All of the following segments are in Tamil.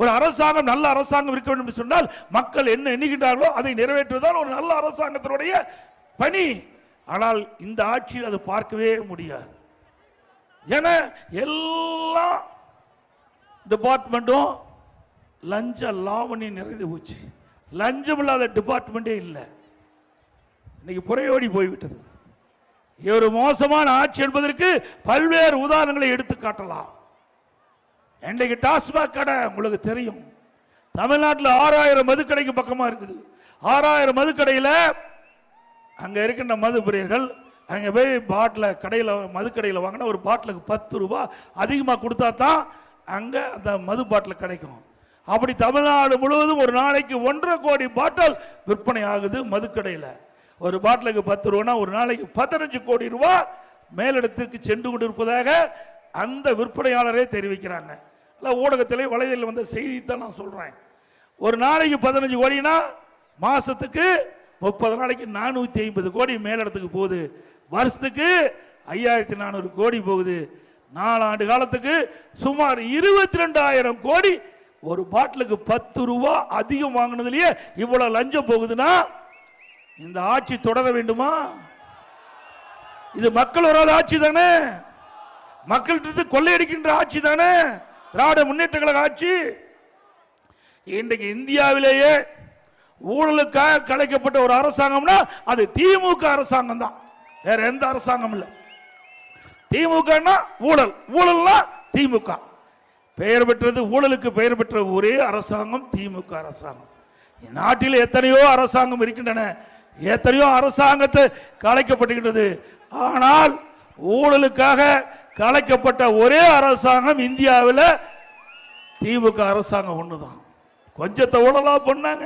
ஒரு அரசாங்கம் நல்ல அரசாங்கம் இருக்க வேண்டும் என்று சொன்னால் மக்கள் என்ன எண்ணுகின்றார்களோ அதை நிறைவேற்றுவதால் ஒரு நல்ல அரசாங்கத்தினுடைய பணி. ஆனால் இந்த ஆட்சியில் அது பார்க்கவே முடியாது. என எல்லா டிபார்ட்மெண்ட்டும் லஞ்ச லாவணி நிறைந்து போச்சு. லஞ்சம் இல்லாத டிபார்ட்மெண்ட்டே இல்லை. இன்னைக்கு புறையோடி போய்விட்டது. ஒரு மோசமான ஆட்சி என்பதற்கு பல்வேறு உதாரணங்களை எடுத்து காட்டலாம். இன்றைக்கு டாஸ்மாக் கடை உங்களுக்கு தெரியும். தமிழ்நாட்டில் ஆறாயிரம் மதுக்கடைக்கு பக்கமாக இருக்குது. ஆறாயிரம் மதுக்கடையில் அங்கே இருக்கின்ற மது பிரியர்கள் அங்கே போய் பாட்டில் கடையில் மதுக்கடையில் வாங்கினா ஒரு பாட்டிலுக்கு பத்து ரூபா அதிகமாக கொடுத்தா தான் அங்கே அந்த மது பாட்டில் கிடைக்கும். அப்படி தமிழ்நாடு முழுவதும் ஒரு நாளைக்கு ஒன்றரை கோடி பாட்டில் விற்பனை ஆகுது மதுக்கடையில். ஒரு பாட்டிலுக்கு பத்து ரூபானா ஒரு நாளைக்கு பதினஞ்சு கோடி ரூபா மேலிடத்திற்கு சென்று கொண்டிருப்பதாக அந்த விற்பனையாளரே தெரிவிக்கிறாங்க. இல்லை ஊடகத்திலே வலைதளத்தில் வந்த செய்தி தான் நான் சொல்கிறேன் ஒரு நாளைக்கு பதினஞ்சு கோடினா மாதத்துக்கு முப்பது நாளைக்கு நானூற்றி ஐம்பது கோடி மேலிடத்துக்கு போகுது. வருஷத்துக்கு ஐயாயிரத்தி நானூறு கோடி போகுது. நாலாண்டு காலத்துக்கு சுமார் இருபத்தி ரெண்டாயிரம் கோடி ஒரு பாட்டிலுக்கு பத்து ரூபா அதிகம் வாங்கினதுலயே இவ்வளவு லஞ்சம் போகுதுன்னா இந்த ஆட்சி தொடர வேண்டுமா? இது மக்கள் வராத ஆட்சி தானே? மக்கள்கிட்ட கொள்ளையடிக்கின்ற ஆட்சி தானே? திராவிட முன்னேற்ற கழக ஆட்சி இன்றைக்கு இந்தியாவிலேயே ஊழலுக்காக கலைக்கப்பட்ட ஒரு அரசாங்கம்னா அது திமுக அரசாங்கம் தான். வேற எந்த அரசாங்கம் இல்லை. திமுக ஊழல். ஊழல்னா திமுக. பெயர் பெற்றது ஊழலுக்கு பெயர் பெற்ற ஒரே அரசாங்கம் திமுக அரசாங்கம். நாட்டில் எத்தனையோ அரசாங்கம் இருக்கின்றன. எத்தனையோ அரசாங்கத்தை கலைக்கப்பட்டுகின்றது. ஆனால் ஊழலுக்காக கலைக்கப்பட்ட ஒரே அரசாங்கம் இந்தியாவில் திமுக அரசாங்கம் ஒன்று தான் கொஞ்சத்தை ஊழலாக பண்ணாங்க.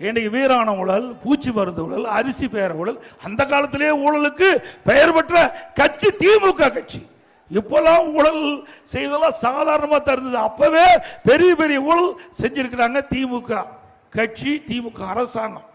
இன்னைக்கு வீராண ஊழல் பூச்சி மருந்து ஊழல் அரிசி பெயர் ஊழல் அந்த காலத்திலேயே ஊழலுக்கு பெயர் பெற்ற கட்சி திமுக கட்சி. இப்போல்லாம் ஊழல் செய்ததெல்லாம் சாதாரணமாக தருந்தது அப்போவே பெரிய பெரிய ஊழல் செஞ்சிருக்கிறாங்க திமுக கட்சி திமுக அரசாங்கம்.